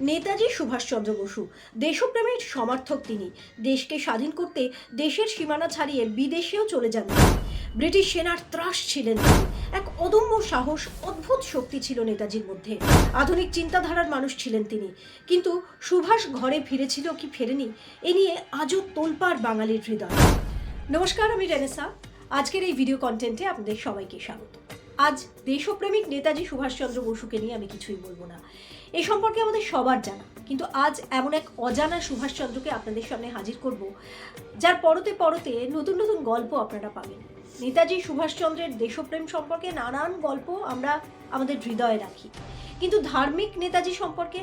নেতাজি সুভাষচন্দ্র বসু, দেশপ্রেমের সমর্থক তিনি। দেশকে স্বাধীন করতে দেশের সীমানা ছাড়িয়ে বিদেশেও চলে যান ব্রিটিশ সেনার ত্রাস ছিলেন এক অদম্য সাহস, অদ্ভুত শক্তি ছিল নেতাজির মধ্যে। আধুনিক চিন্তাধারার মানুষ ছিলেন তিনি। কিন্তু সুভাষ ঘরে ফিরেছিল কি ফেরেনি, এ নিয়ে আজও তোলপাড় বাঙালির হৃদয়। নমস্কার, আমি রেনেসা। আজকের এই ভিডিও কন্টেন্টে আপনাদের সবাইকে স্বাগত। আজ দেশপ্রেমিক নেতাজি সুভাষচন্দ্র বসুকে নিয়ে আমি কিছুই বলব না। এ সম্পর্কে আমাদের সবার জানা, কিন্তু আজ এমন এক অজানা সুভাষচন্দ্রকে আপনাদের সামনে হাজির করব, যার পরতে পরতে নতুন নতুন গল্প আপনারা পাবেন। নেতাজি সুভাষচন্দ্রের দেশপ্রেম সম্পর্কে নানান গল্প আমরা আমাদের হৃদয়ে রাখি। কিন্তু ধার্মিক নেতাজি সম্পর্কে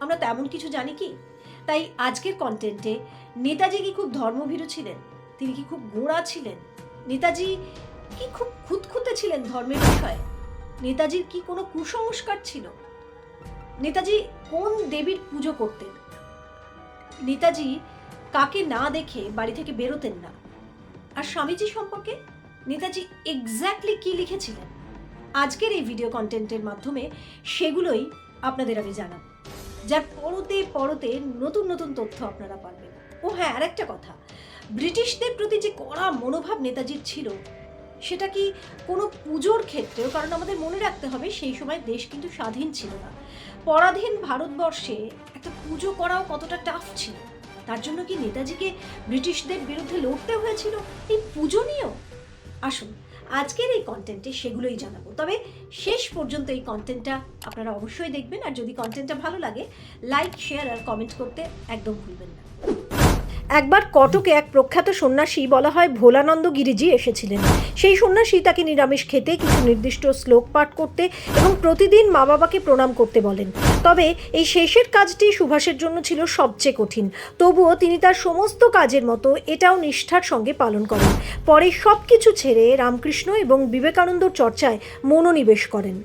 আমরা তেমন কিছু জানি কি? তাই আজকের কন্টেন্টে নেতাজি কি খুব ধর্মভীরু ছিলেন? তিনি কি খুব গোড়া ছিলেন? নেতাজি কি খুব খুঁতখুঁতে ছিলেন ধর্মের বিষয়ে? নেতাজির কি কোনো কুসংস্কার ছিল? নেতাজি কোন দেবীর পুজো করতেন? নেতাজি কাকে না দেখে বাড়ি থেকে বেরোতেন না? আর স্বামীজি সম্পর্কে নেতাজি এক্স্যাক্টলি কি লিখেছিলেন? আজকের এই ভিডিও কন্টেন্টের মাধ্যমে সেগুলোই আপনাদের আমি জানাব। যার পরতে পরতে নতুন নতুন তথ্য আপনারা পাবেন ও হ্যাঁ আরেকটা কথা। ব্রিটিশদের প্রতি যে কড়া মনোভাব নেতাজির ছিল সেটা কি কোনো পুজোর ক্ষেত্রেও, কারণ আমাদের মনে রাখতে হবে সেই সময় দেশ কিন্তু স্বাধীন ছিল না। পরাধীন ভারতবর্ষে একটা পুজো করাও কতটা টাফ ছিল? তার জন্য কি নেতাজিকে ব্রিটিশদের বিরুদ্ধে লড়তে হয়েছিল? এই পুজো নিয়েও? আসুন, আজকের এই কন্টেন্টে সেগুলোই জানাব। তবে শেষ পর্যন্ত এই কন্টেন্টটা আপনারা অবশ্যই দেখবেন, আর যদি কন্টেন্টটা ভালো লাগে লাইক শেয়ার আর কমেন্ট করতে একদম ভুলবেন না। একবার কটকে এক প্রখ্যাত সন্ন্যাসী বলা হয় ভোলানন্দ গিরিজি এসেছিলেন। সেই সন্ন্যাসী তাকে নিরামিষ খেতে কিছু নির্দিষ্ট শ্লোক পাঠ করতে এবং প্রতিদিন মা বাবাকে প্রণাম করতে বলেন। তবে এই শেষের কাজটি সুভাষের জন্য ছিল সবচেয়ে কঠিন। তবুও তিনি তার সমস্ত কাজের মতো এটাও নিষ্ঠার সঙ্গে পালন করেন। পরে সব কিছু ছেড়ে রামকৃষ্ণ এবং বিবেকানন্দর চর্চায় মনোনিবেশ করেন।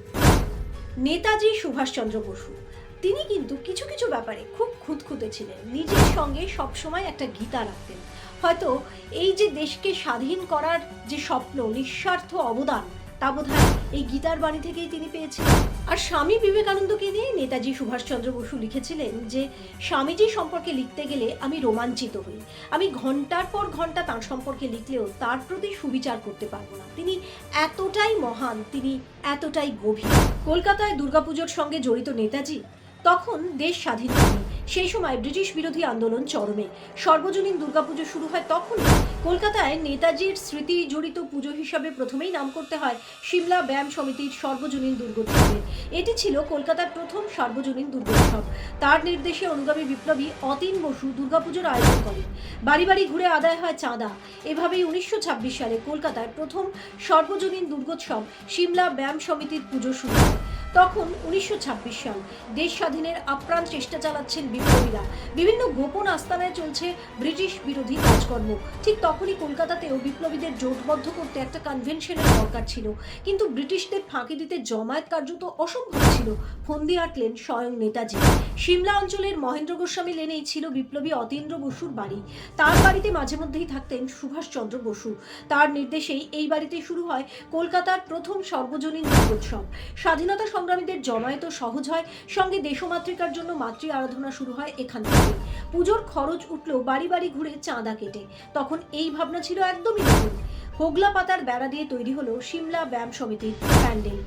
নেতাজি সুভাষচন্দ্র বসু। তিনি কিন্তু কিছু কিছু ব্যাপারে খুব খুঁতখুঁতে ছিলেন। নিজের সঙ্গে সবসময় একটা গীতা রাখতেন। হয়তো এই যে দেশকে স্বাধীন করার যে স্বপ্ন, নিঃস্বার্থ অবদান, তা বোধ এই গীতার বাণী থেকেই তিনি পেয়েছিলেন। আর স্বামী বিবেকানন্দকে নিয়ে নেতাজি সুভাষচন্দ্র বসু লিখেছিলেন যে, স্বামীজি সম্পর্কে লিখতে গেলে আমি রোমাঞ্চিত হই। আমি ঘণ্টার পর ঘণ্টা তার সম্পর্কে লিখলেও তার প্রতি সুবিচার করতে পারব না। তিনি এতটাই মহান, তিনি এতটাই গভীর। কলকাতায় দুর্গাপুজোর সঙ্গে জড়িত নেতাজি তখন দেশ স্বাধীন হয়নি। সেই সময় ব্রিটিশ বিরোধী আন্দোলন চরমে। সর্বজনীন দুর্গাপুজো শুরু হয় তখনই কলকাতায় নেতাজির স্মৃতি জড়িত পুজো হিসাবে প্রথমেই নাম করতে হয় সিমলা ব্যায়াম সমিতির সর্বজনীন দুর্গোৎসবের এটি ছিল কলকাতার প্রথম সার্বজনীন দুর্গোৎসব। তার নির্দেশে অনুগামী বিপ্লবী অতীন বসু দুর্গাপুজোর আয়োজন করেন। বাড়ি বাড়ি ঘুরে আদায় হয় চাঁদা। এভাবেই উনিশশো ছাব্বিশ সালে কলকাতায় প্রথম সর্বজনীন দুর্গোৎসব সিমলা ব্যায়াম সমিতির পুজো শুরু হয়। তখন উনিশশো ছাব্বিশ সাল দেশ স্বাধীনের আপ্রাণ চেষ্টা চালাচ্ছেন বিপ্লবীরা। বিভিন্ন গোপন আস্তানায় চলছে ব্রিটিশ বিরোধী কাজকর্ম। ঠিক তখনই কলকাতাতেও বিপ্লবীদের জোটবদ্ধ করতে একটা কনভেনশনের দরকার ছিল। কিন্তু ব্রিটিশদের ফাঁকি দিতে জমায়েত কার্যত অসম্ভব ছিল। ফন্দি আটলেন স্বয়ং নেতাজি। সিমলা অঞ্চলের মহেন্দ্র গোস্বামী লেনেই ছিল বিপ্লবী অতীন্দ্র বসুর বাড়ি। তার বাড়িতে মাঝে মধ্যেই থাকতেন সুভাষচন্দ্র বসু। তার নির্দেশেই এই বাড়িতে শুরু হয় কলকাতার প্রথম সর্বজনীন দুর্গোৎসব স্বাধীনতা সংগ্রামীদের জমায়েত সহজ হয়। সঙ্গে দেশমাতৃকার জন্য মাতৃ আরাধনা শুরু হয় এখান থেকে পুজোর খরচ উঠল বাড়ি বাড়ি ঘুরে চাঁদা কেটে। তখন এই ভাবনা ছিল একদমই নতুন। হোগলা পাতার বেড়া দিয়ে তৈরি হলো সিমলা ব্যায়াম সমিতির প্যান্ডেল।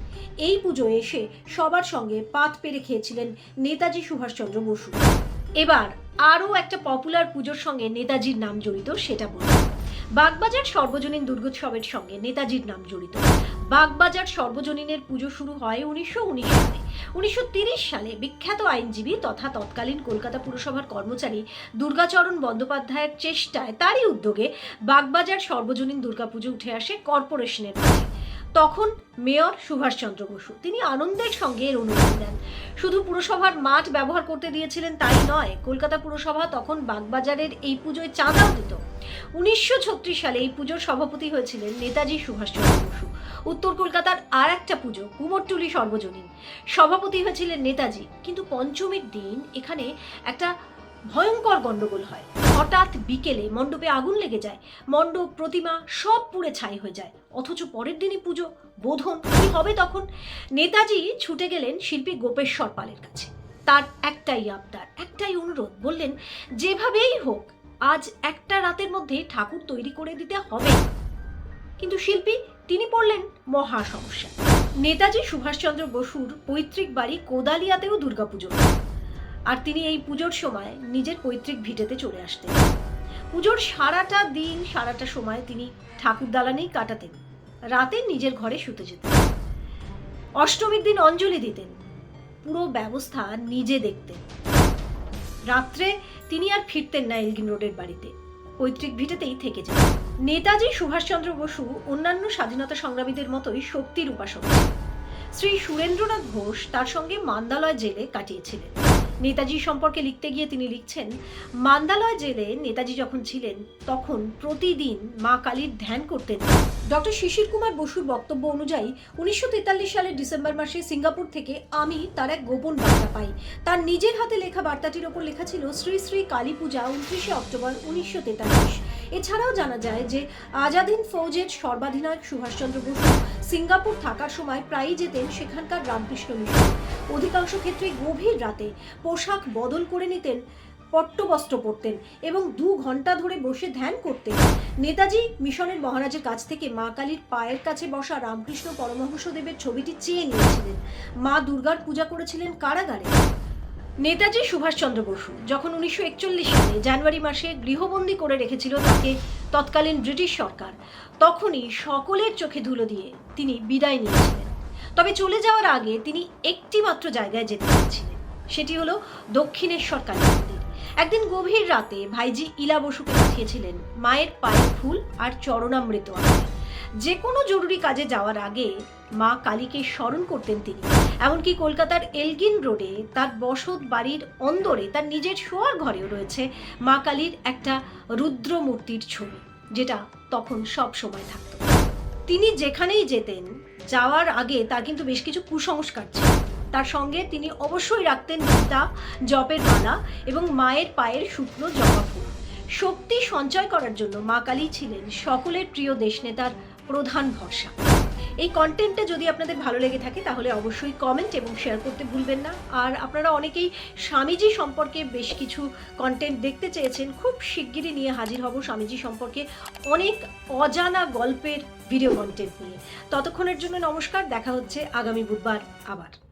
এই পুজোয় এসে সবার সঙ্গে পাত পেরে খেয়েছিলেন নেতাজি সুভাষচন্দ্র বসু। এবার আরও একটা পপুলার পুজোর সঙ্গে নেতাজির নাম জড়িত সেটা বলুন। বাগবাজার সর্বজনীন দুর্গোৎসবের সঙ্গে নেতাজির নাম জড়িত। বাগবাজার সর্বজনীনের পুজো শুরু হয় উনিশশো উনিশ সালে। উনিশশো সালে বিখ্যাত আইনজীবী তথা তৎকালীন কলকাতা পুরসভার কর্মচারী দুর্গাচরণ বন্দ্যোপাধ্যায়ের চেষ্টায় তারই উদ্যোগে বাগবাজার সর্বজনীন দুর্গাপুজো উঠে আসে কর্পোরেশনের কাছে তখন মেয়র সুভাষচন্দ্র বসু। তিনি আনন্দের সঙ্গে এর অনুমতি দেন। শুধু পুরসভার মাঠ ব্যবহার করতে দিয়েছিলেন তাই নয়, কলকাতা পুরসভা তখন বাগবাজারের এই পুজোয় চাঁদাও দিত। উনিশশো ছত্রিশ সালে এই পুজোর সভাপতি হয়েছিলেন নেতাজি সুভাষচন্দ্র বসু। উত্তর কলকাতার আর একটা পুজো, কুমোরটুলি সর্বজনীন। সভাপতি হয়েছিলেন নেতাজি, কিন্তু পঞ্চমীর দিন এখানে একটা ভয়ঙ্কর গন্ডগোল হয়। হঠাৎ বিকেলে মণ্ডপে আগুন লেগে যায়, মণ্ডপ প্রতিমা সব পুড়ে ছাই হয়ে যায়, অথচ পরের দিনই পুজো, বোধন, কি হবে তখন? নেতাজি ছুটে গেলেন শিল্পী গোপেশ্বর পালের কাছে। তার একটাই আবদার, একটাই অনুরোধ, বললেন, যেভাবেই হোক, আজ একটা রাতের মধ্যে ঠাকুর তৈরি করে দিতে হবে। কিন্তু শিল্পী তিনি পড়লেন মহা সমস্যা। নেতাজি সুভাষচন্দ্র বসুর পৈতৃক বাড়ি কোদালিয়াতেও দুর্গাপুজো। আর তিনি এই পুজোর সময় নিজের পৈতৃক ভিটেতে চলে আসতেন। পুজোর সারাটা দিন, সারাটা সময় তিনি ঠাকুর দালানেই কাটাতেন। রাতে নিজের ঘরে শুতে যেতেন। অষ্টমীর দিন অঞ্জলি দিতেন। পুরো ব্যবস্থা নিজে দেখতেন। রাত্রে তিনি আর ফিরতেন না এলগিন রোডের বাড়িতে। পৈতৃক ভিটেতেই থেকে যেতেন। নেতাজি সুভাষচন্দ্র বসু অন্যান্য স্বাধীনতা সংগ্রামীদের মতোই শক্তির উপাসক। শ্রী সুরেন্দ্রনাথ ঘোষ তার সঙ্গে মান্দালয় জেলে কাটিয়েছিলেন। নেতাজি সম্পর্কে লিখতে গিয়ে তিনি লিখছেন, মান্দালয় জেলে নেতাজি যখন ছিলেন, তখন প্রতিদিন মা কালীর ধ্যান করতেন। ডক্টর শিশির কুমার বসুর বক্তব্য অনুযায়ী, উনিশশো তেতাল্লিশ সালের ডিসেম্বর মাসে সিঙ্গাপুর থেকে আমি তার এক গোপন বার্তা পাই। তার নিজের হাতে লেখা বার্তাটির ওপর লেখা ছিল, শ্রী শ্রী কালী পূজা, উনত্রিশে অক্টোবর, উনিশশো তেতাল্লিশ। এছাড়াও জানা যায় যে আজাদিন ফৌজের সর্বাধিনায়ক সুভাষচন্দ্র বসু সিঙ্গাপুর থাকার সময় প্রায়ই যেতেন সেখানকার রামকৃষ্ণ মিশন। অধিকাংশ ক্ষেত্রে গভীর রাতে পোশাক বদল করে নিতেন, পট্টবস্ত্র পরতেন এবং দু ঘণ্টা ধরে বসে ধ্যান করতেন। নেতাজি মিশনের মহারাজের কাছ থেকে মা কালীর পায়ের কাছে বসা রামকৃষ্ণ পরমহংসদেবের ছবিটি চেয়ে নিয়েছিলেন। মা দুর্গার পূজা করেছিলেন কারাগারে। নেতাজি সুভাষচন্দ্র বসু যখন উনিশশো একচল্লিশ সালে জানুয়ারি মাসে গৃহবন্দী করে রেখেছিল তাকে তৎকালীন ব্রিটিশ সরকার, তখনই সকলের চোখে ধুলো দিয়ে তিনি বিদায় নিয়েছিলেন। তবে চলে যাওয়ার আগে তিনি একটি মাত্র জায়গায় যেতে চেয়েছিলেন সেটি হলো দক্ষিণেশ্বর কালী মন্দির। একদিন গভীর রাতে ভাইজি ইলা বসুকে পাঠিয়েছিলেন মায়ের পায়ে ফুল আর চরণামৃত আনতে। যে কোনো জরুরি কাজে যাওয়ার আগে মা কালীকে স্মরণ করতেন তিনি। এমনকি কলকাতার এলগিন রোডে তার বসত বাড়ির অন্দরে তার নিজের শোয়ার ঘরেও রয়েছে মা কালীর একটা রুদ্র মূর্তির ছবি, যেটা তখন সব সময় থাকতো। তিনি যেখানেই যেতেন, যাওয়ার আগে তার কিন্তু বেশ কিছু কুসংস্কার ছিল। তার সঙ্গে তিনি অবশ্যই রাখতেন গীতা জপের মালা এবং মায়ের পায়ের শুকনো জবা ফুল। শক্তি সঞ্চয় করার জন্য মা কালী ছিলেন সকলের প্রিয় দেশনেতার প্রধান ভরসা। এই কন্টেন্টটা যদি আপনাদের ভালো লেগে থাকে, তাহলে অবশ্যই কমেন্ট এবং শেয়ার করতে ভুলবেন না। আর আপনারা অনেকেই স্বামীজি সম্পর্কে বেশ কিছু কন্টেন্ট দেখতে চেয়েছেন। খুব শিগগিরই নিয়ে হাজির হব স্বামীজি সম্পর্কে অনেক অজানা গল্পের ভিডিও কন্টেন্ট নিয়ে। ততক্ষণের জন্য নমস্কার, দেখা হচ্ছে আগামী বুধবার আবার।